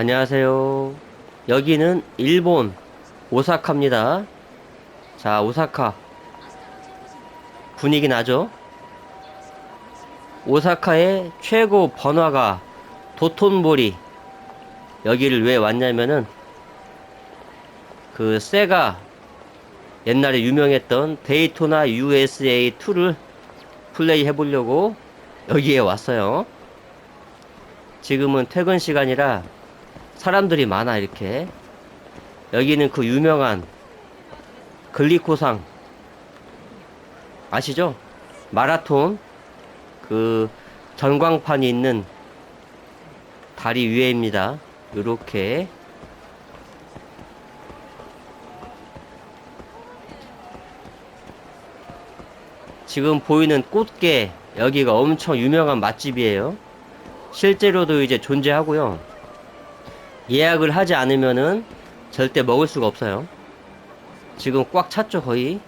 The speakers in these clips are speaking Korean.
안녕하세요. 여기는 일본 오사카입니다. 자, 오사카. 분위기 나죠? 오사카의 최고 번화가 도톤보리. 여기를 왜 왔냐면은 그 세가 옛날에 유명했던 데이토나 USA2를 플레이 해보려고 여기에 왔어요. 지금은 퇴근 시간이라 사람들이 많아 이렇게 여기는 그 유명한 글리코상 아시죠? 마라톤 그 전광판이 있는 다리 위에입니다. 요렇게 지금 보이는 꽃게 여기가 엄청 유명한 맛집이에요. 실제로도 이제 존재하고요. 예약을 하지 않으면은 절대 먹을 수가 없어요. 지금 꽉 찼죠, 거의.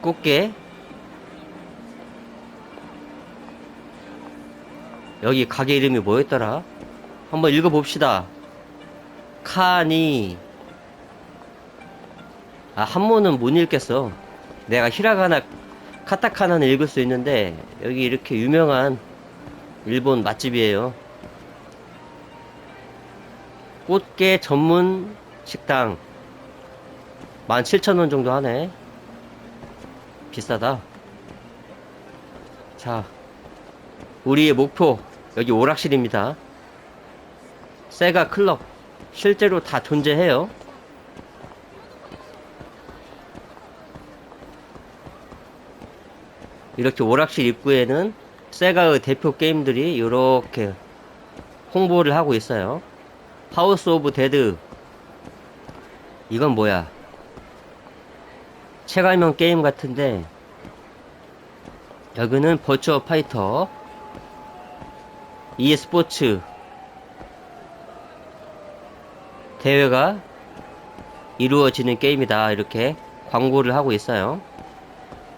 꽃게. 여기 가게 이름이 뭐였더라? 한번 읽어봅시다. 카니. 아, 한문은 못 읽겠어. 내가 히라가나, 카타카나는 읽을 수 있는데, 여기 이렇게 유명한 일본 맛집이에요. 꽃게 전문 식당. 17,000원 정도 하네. 비싸다. 자, 우리의 목표, 여기 오락실입니다. 세가 클럽. 실제로 다 존재해요. 이렇게 오락실 입구에는 세가의 대표 게임들이 이렇게 홍보를 하고 있어요. 하우스 오브 데드. 이건 뭐야? 체감형 게임 같은데 여기는 버추어 파이터 e 스포츠 대회가 이루어지는 게임이다 이렇게 광고를 하고 있어요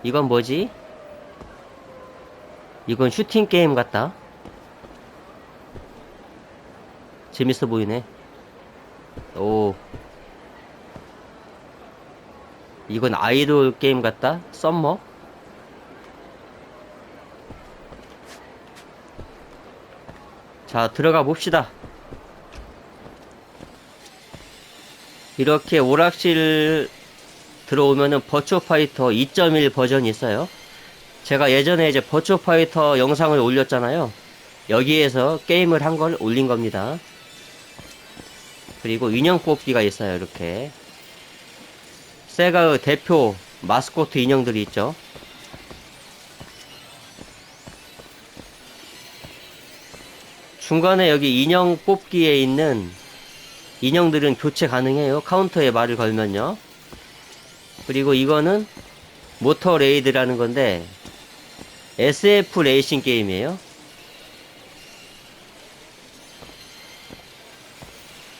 이건 뭐지? 이건 슈팅 게임 같다. 재밌어 보이네. 오. 이건 아이돌 게임 같다. 썸머? 자 들어가 봅시다. 이렇게 오락실 들어오면은 버추어 파이터 2.1 버전이 있어요. 제가 예전에 이제 버추어 파이터 영상을 올렸잖아요. 여기에서 게임을 한 걸 올린 겁니다. 그리고 인형 뽑기가 있어요. 이렇게. 세가의 대표 마스코트 인형들이 있죠. 중간에 여기 인형 뽑기에 있는 인형들은 교체 가능해요. 카운터에 말을 걸면요. 그리고 이거는 모터 레이드라는 건데 SF 레이싱 게임이에요.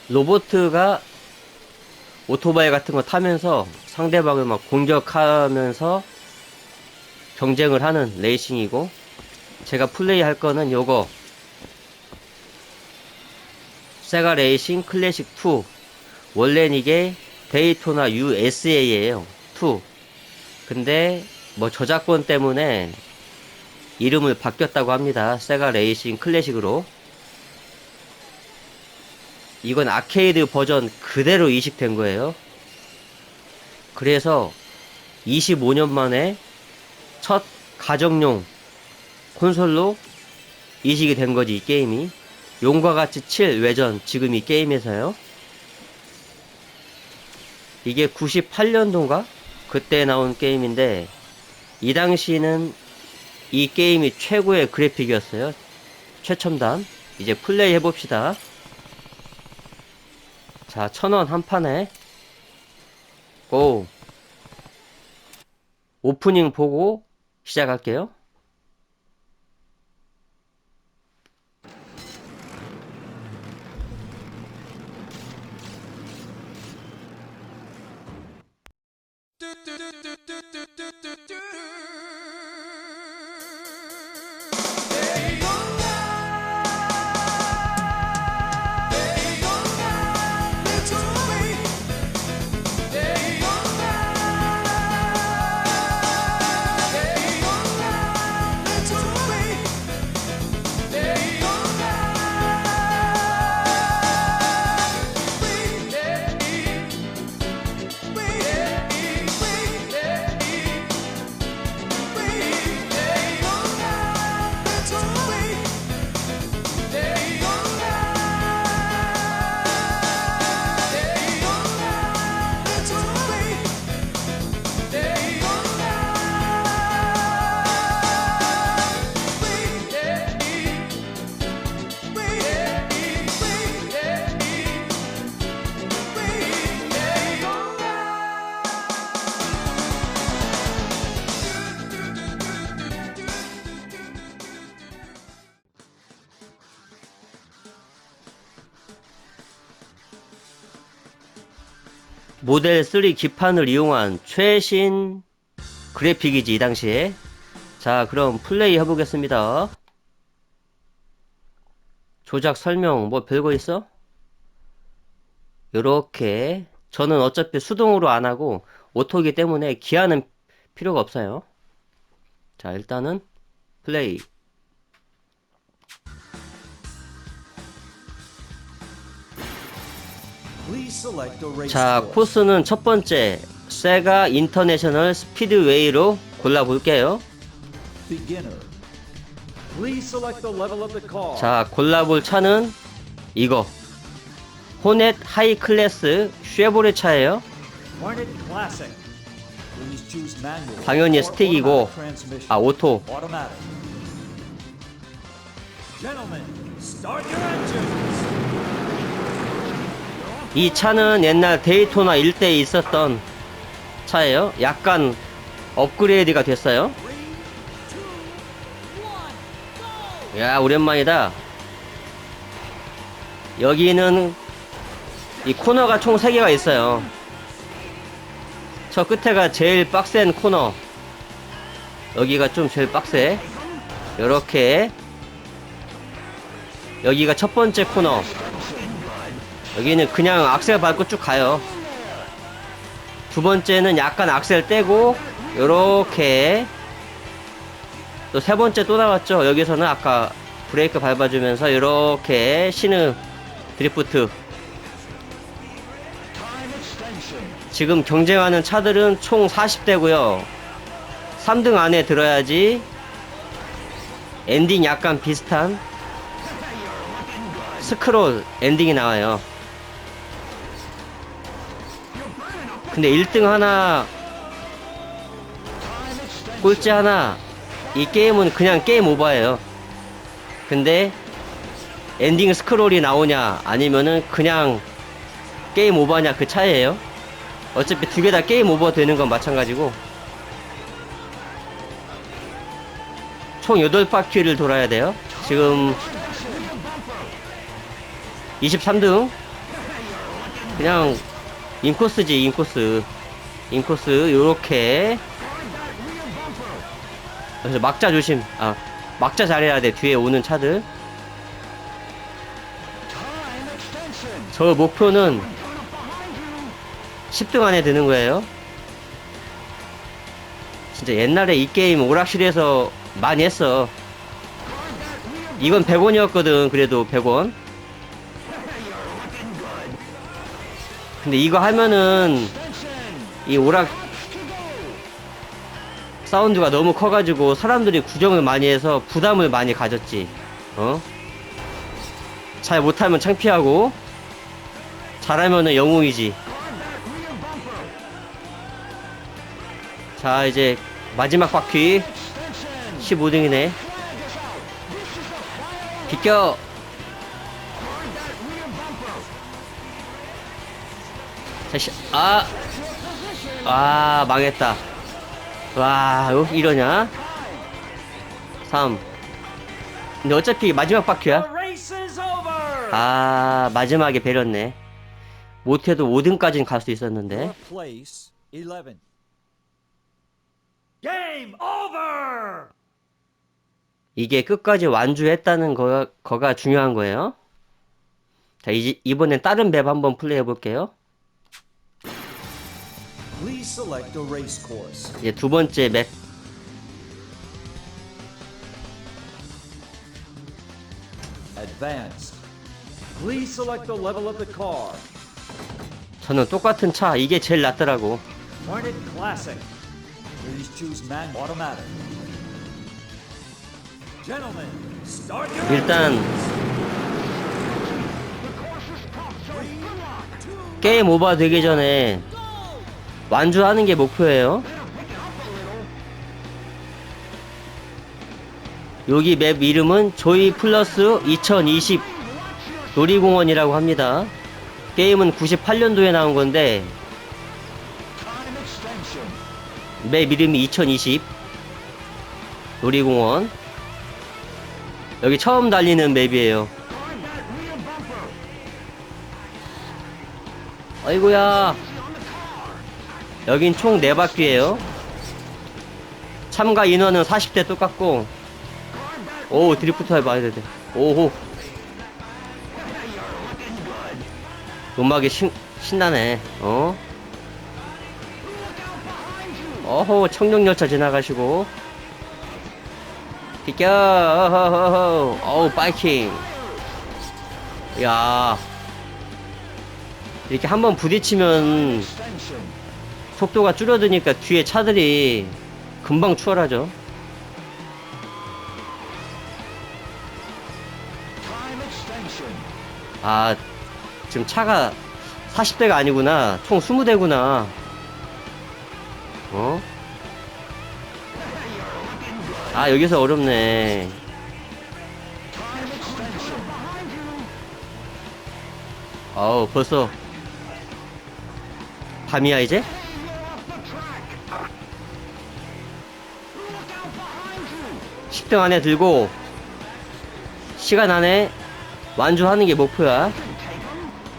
로보트가 오토바이 같은 거 타면서 상대방을 막 공격하면서 경쟁을 하는 레이싱이고 제가 플레이 할 거는 요거. 세가 레이싱 클래식 2 원래는 이게 데이토나 USA예요. 2 근데 뭐 저작권 때문에 이름을 바뀌었다고 합니다. 세가 레이싱 클래식으로. 이건 아케이드 버전 그대로 이식된 거예요. 그래서 25년 만에 첫 가정용 콘솔로 이식이 된 거지 이 게임이. 용과 같이 7 외전 지금 이 게임에서요. 이게 98년도인가? 그때 나온 게임인데 이 당시는 이 게임이 최고의 그래픽이었어요. 최첨단 이제 플레이 해봅시다. 자 천원 한 판에. 고. 오프닝 보고 시작할게요 모델 3 기판을 이용한 최신 그래픽이지 이 당시에. 자 그럼 플레이 해보겠습니다. 조작 설명 뭐 별거 있어? 요렇게. 저는 어차피 수동으로 안하고 오토기 때문에 기아는 필요가 없어요. 자 일단은 플레이 자 코스는 첫 번째 세가 인터내셔널 스피드웨이로 골라 볼게요. 자 골라볼 차는 이거. 호넷 하이 클래스 쉐보레 차예요. 당연히 스틱이고 아 오토 이 차는 옛날 데이토나 일대에 있었던 차예요. 약간 업그레이드가 됐어요. 야 오랜만이다. 여기는 이 코너가 총 3개가 있어요. 저 끝에가 제일 빡센 코너. 여기가 좀 제일 빡세. 요렇게. 여기가 첫 번째 코너 여기는 그냥 악셀 밟고 쭉 가요. 두 번째는 약간 악셀 떼고 요렇게. 또 세 번째 또 나왔죠? 여기서는 아까 브레이크 밟아주면서 요렇게 시느 드리프트. 지금 경쟁하는 차들은 총 40대고요. 3등 안에 들어야지 엔딩 약간 비슷한 스크롤 엔딩이 나와요 근데 1등 하나 꼴찌 하나 이 게임은 그냥 게임 오버예요. 근데 엔딩 스크롤이 나오냐 아니면은 그냥 게임 오버냐 그 차이에요. 어차피 두 개 다 게임 오버 되는 건 마찬가지고. 총 8바퀴를 돌아야 돼요. 지금 23등. 그냥 인코스지 인코스. 인코스 요렇게. 그래서 막자 조심. 아 막자 잘해야 돼 뒤에 오는 차들. 저 목표는 10등 안에 드는 거예요. 진짜 옛날에 이 게임 오락실에서 많이 했어. 이건 100원이었거든 그래도 100원 근데 이거 하면은 이 오락 사운드가 너무 커가지고 사람들이 구경을 많이 해서 부담을 많이 가졌지. 어? 잘 못하면 창피하고 잘하면은 영웅이지. 자 이제 마지막 바퀴. 15등이네. 비껴 다시 아, 아 망했다. 와, 어, 이러냐? 3. 근데 어차피 마지막 바퀴야. 아, 마지막에 배렸네. 못해도 5등까지는 갈 수 있었는데. Place 11. Game over! 이게 끝까지 완주했다는 거, 거가 중요한 거예요. 자, 이제, 이번엔 다른 맵 한번 플레이 해 볼게요. Select a race course. 이제 두 번째 맵. Advanced. Please select the level of the car. 저는 똑같은 차, 이게 제일 낫더라고. Hornet Classic. Please choose man automatic. Gentlemen, start your 일단 게임 오버 되기 전에 완주하는 게 목표예요. 여기 맵 이름은 조이 플러스 2020 놀이공원이라고 합니다. 게임은 98년도에 나온 건데 맵 이름이 2020 놀이공원 여기 처음 달리는 맵이에요. 아이고야. 여긴 총 4바퀴에요. 참가 인원은 40대 똑같고. 오 드리프트 해봐야 돼 오호. 음악이 신, 신나네. 어? 어호 청룡열차 지나가시고. 비켜. 어허허허. 어우 바이킹 야. 이렇게 한번 부딪히면 속도가 줄어드니까 뒤에 차들이 금방 추월하죠. 아 지금 차가 40대가 아니구나. 총 20대구나. 어? 아 여기서 어렵네. 아우 벌써 밤이야 이제? 십등 안에 들고 시간 안에 완주하는 게 목표야.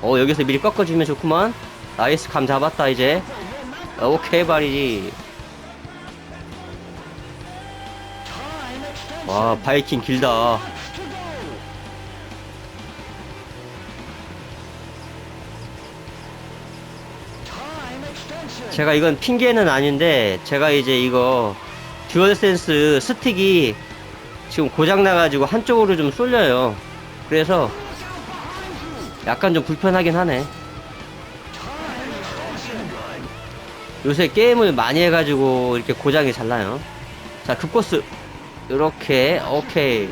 어 여기서 미리 꺾어주면 좋구만. 나이스 감 잡았다 이제. 오케이 바리지 와 바이킹 길다. 제가 이건 핑계는 아닌데 제가 이제 이거 듀얼센스 스틱이 지금 고장 나가지고 한쪽으로 좀 쏠려요. 그래서 약간 좀 불편하긴 하네. 요새 게임을 많이 해가지고 이렇게 고장이 잘 나요. 자 급코스. 이렇게 오케이.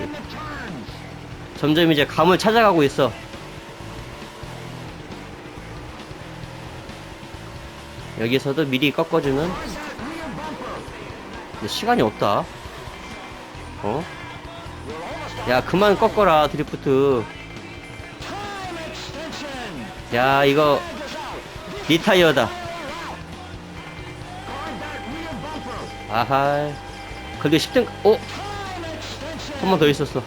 점점 이제 감을 찾아가고 있어. 여기서도 미리 꺾어주는? 시간이 없다. 어? 야 그만 꺾어라 드리프트. 야 이거 리타이어다. 아하 근데 10등 어? 한 번 더 있었어.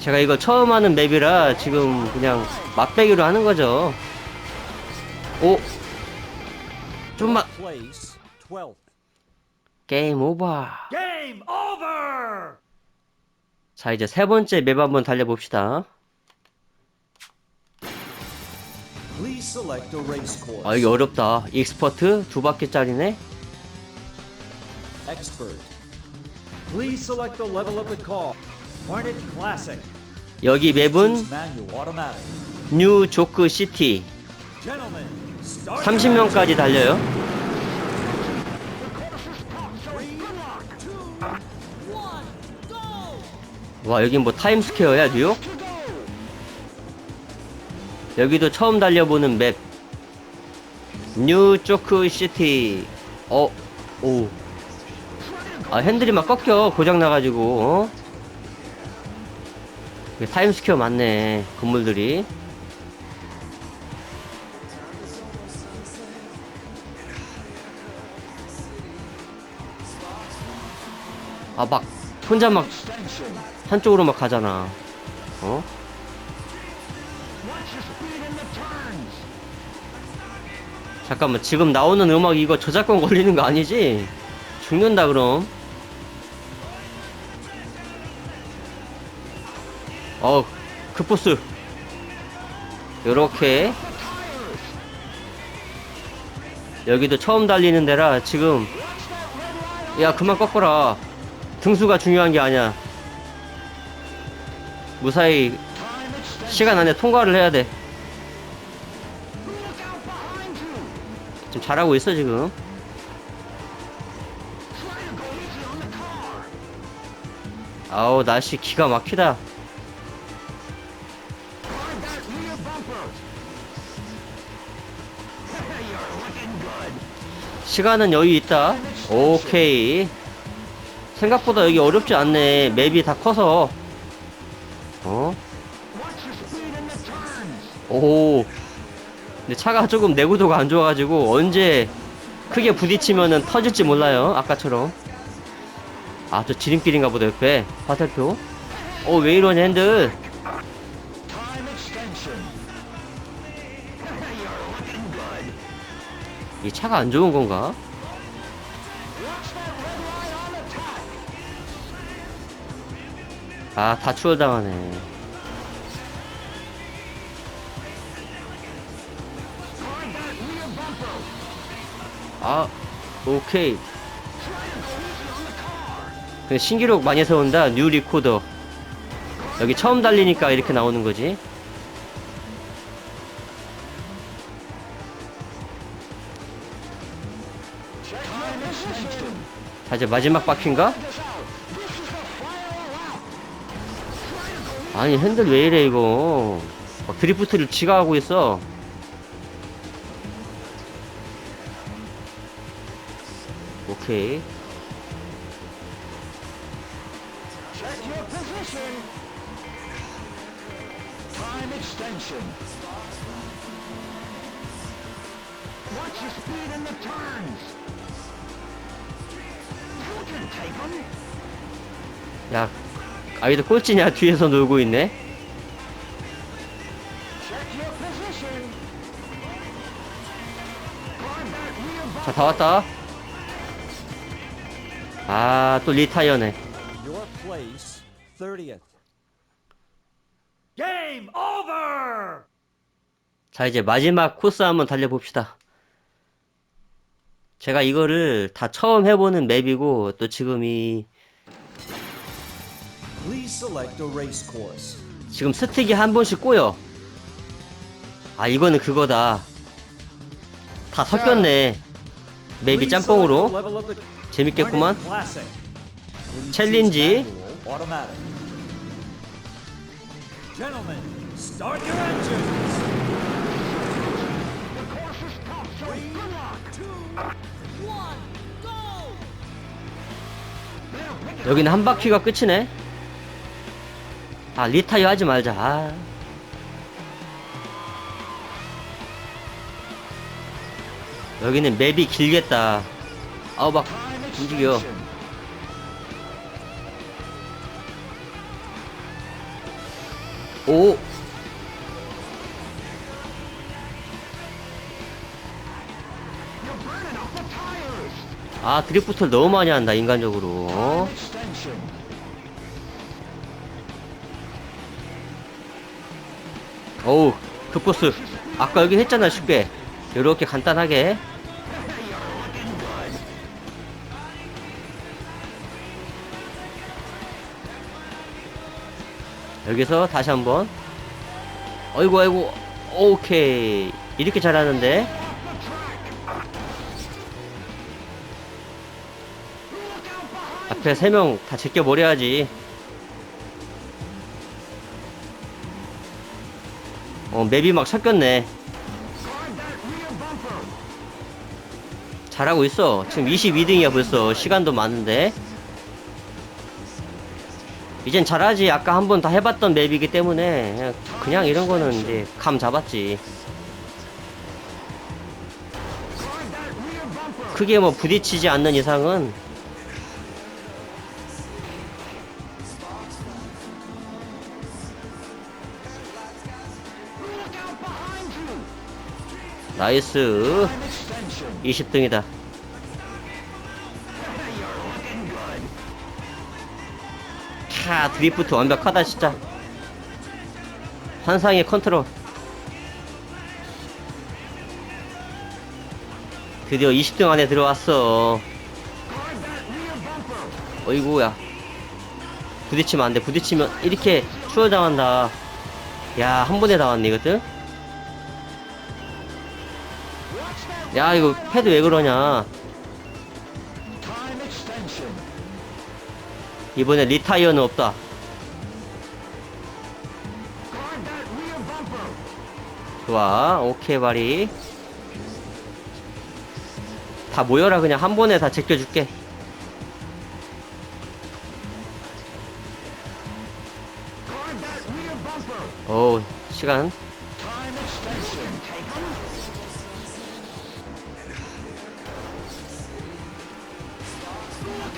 제가 이거 처음 하는 맵이라 지금 그냥 맛배기로 하는 거죠. 오. 좀만 Place 12th. 게임 오버 Game over! 자 이제 세 번째 맵 한번 달려봅시다 Please select a race course. 아 이게 어렵다 익스퍼트 두 바퀴짜리네 Expert. Please select the level of the car. Hornet Classic. 여기 맵은. 뉴 조크 시티 Gentlemen, start 30명까지 달려요 와 여긴 뭐 타임스퀘어야 뉴욕? 여기도 처음 달려보는 맵 뉴 조크 시티 어? 오. 아 핸들이 막 꺾여 고장 나가지고 어? 타임스퀘어 맞네 건물들이 아막 혼자 막 한쪽으로 막 가잖아. 어? 잠깐만 지금 나오는 음악 이거 저작권 걸리는 거 아니지? 죽는다 그럼. 어 급보스. 요렇게. 여기도 처음 달리는 데라 지금. 야 그만 꺾어라 등수가 중요한 게 아니야. 무사히 시간 안에 통과를 해야 돼. 지금 잘하고 있어 지금. 아우 날씨 기가 막히다. 시간은 여유 있다. 오케이 생각보다 여기 어렵지 않네. 맵이 다 커서. 어? 오. 근데 차가 조금 내구도가 안 좋아가지고 언제 크게 부딪히면은 터질지 몰라요. 아까처럼. 아, 저 지름길인가 보다, 옆에. 화살표. 어, 왜 이러냐, 핸들. 이 차가 안 좋은 건가? 아, 다 추월당하네. 아, 오케이. 그 신기록 많이 세운다. 뉴 리코더. 여기 처음 달리니까 이렇게 나오는 거지. 자, 이제 마지막 바퀴인가? 아니, 핸들 왜 이래, 이거. 막 드리프트를 지가 하고 있어. 오케이. Watch your speed in the turns. 야, 아이들 꼴찌냐? 뒤에서 놀고 있네. 자, 다 왔다. 아, 또 리타이어네. Your place, 30th. Game over! 자, 이제 마지막 코스 한번 달려봅시다. 제가 이거를 다 처음 해보는 맵이고, 또 지금 이. 지금 스틱이 한 번씩 꼬여. 아, 이거는 그거다. 다 섞였네. 맵이 짬뽕으로. 재밌겠구만. 챌린지. 여기는 한 바퀴가 끝이네. 아, 리타이어 하지 말자. 아. 여기는 맵이 길겠다. 아우, 막, 움직여. 오! 아, 드리프트를 너무 많이 한다, 인간적으로. 어우, 급코스. 아까 여기 했잖아, 쉽게. 요렇게 간단하게. 여기서 다시 한번. 어이구, 아이고. 오케이. 이렇게 잘하는데. 앞에 세 명 다 제껴버려야지. 어, 맵이 막 섞였네. 잘하고 있어. 지금 22등이야 벌써. 시간도 많은데. 이젠 잘하지. 아까 한 번 다 해봤던 맵이기 때문에 그냥, 그냥 이런 거는 이제 감 잡았지. 크게 뭐 부딪히지 않는 이상은 나이스. Time extension. 20등이다. You're looking good. 캬, 드리프트 완벽하다 진짜. 환상의 컨트롤. 드디어 20등 안에 들어왔어. 어이구야 부딪히면 안돼 부딪히면 이렇게 추월당한다 야 한 번에 다 왔네 이것들 야 이거 패드 왜 그러냐. 이번에 리타이어는 없다. 좋아 오케이 바리 다 모여라 그냥 한 번에 다 제껴줄게. 어우 시간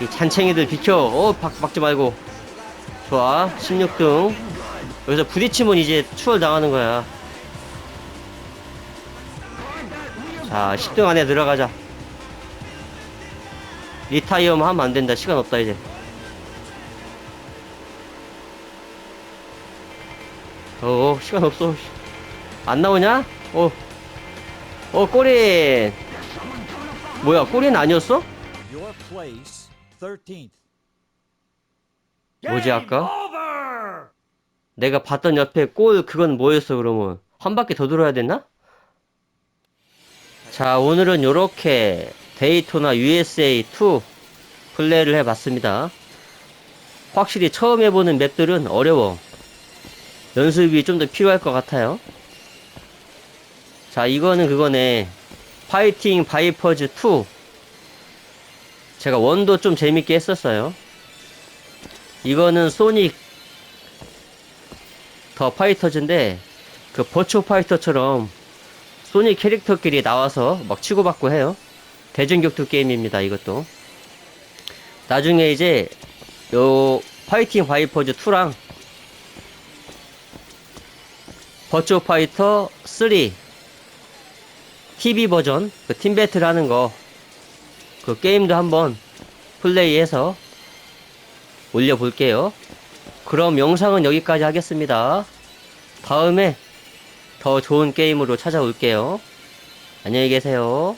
이 잔챙이들 비켜. 어 박, 박지 말고. 좋아. 16등. 여기서 부딪히면 이제 추월 당하는 거야. 자자 10등 안에 들어가자. 리타이어만 하면 안 된다. 시간 없다 이제. 어 시간 없어. 안 나오냐? 어, 어 꼬린. 뭐야 꼬린 아니었어? Your place, 13th. 뭐지, 아까? 내가 봤던 옆에 골 그건 뭐였어 그러면? 한 바퀴 더 돌아야 됐나? 자 오늘은 요렇게 데이토나 USA2 플레이를 해봤습니다. 확실히 처음 해보는 맵들은 어려워. 연습이 좀 더 필요할 것 같아요. 자 이거는 그거네. 파이팅 바이퍼즈 2 제가 원도 좀 재밌게 했었어요 이거는 소닉 더 파이터즈인데 그 버추어 파이터처럼 소닉 캐릭터끼리 나와서 막 치고받고 해요. 대중격투 게임입니다. 이것도. 나중에 이제 요 파이팅 바이퍼즈 2랑 버추어 파이터 3 TV 버전 그 팀 배틀 하는 거 그 게임도 한번 플레이해서 올려볼게요. 그럼 영상은 여기까지 하겠습니다. 다음에 더 좋은 게임으로 찾아올게요. 안녕히 계세요.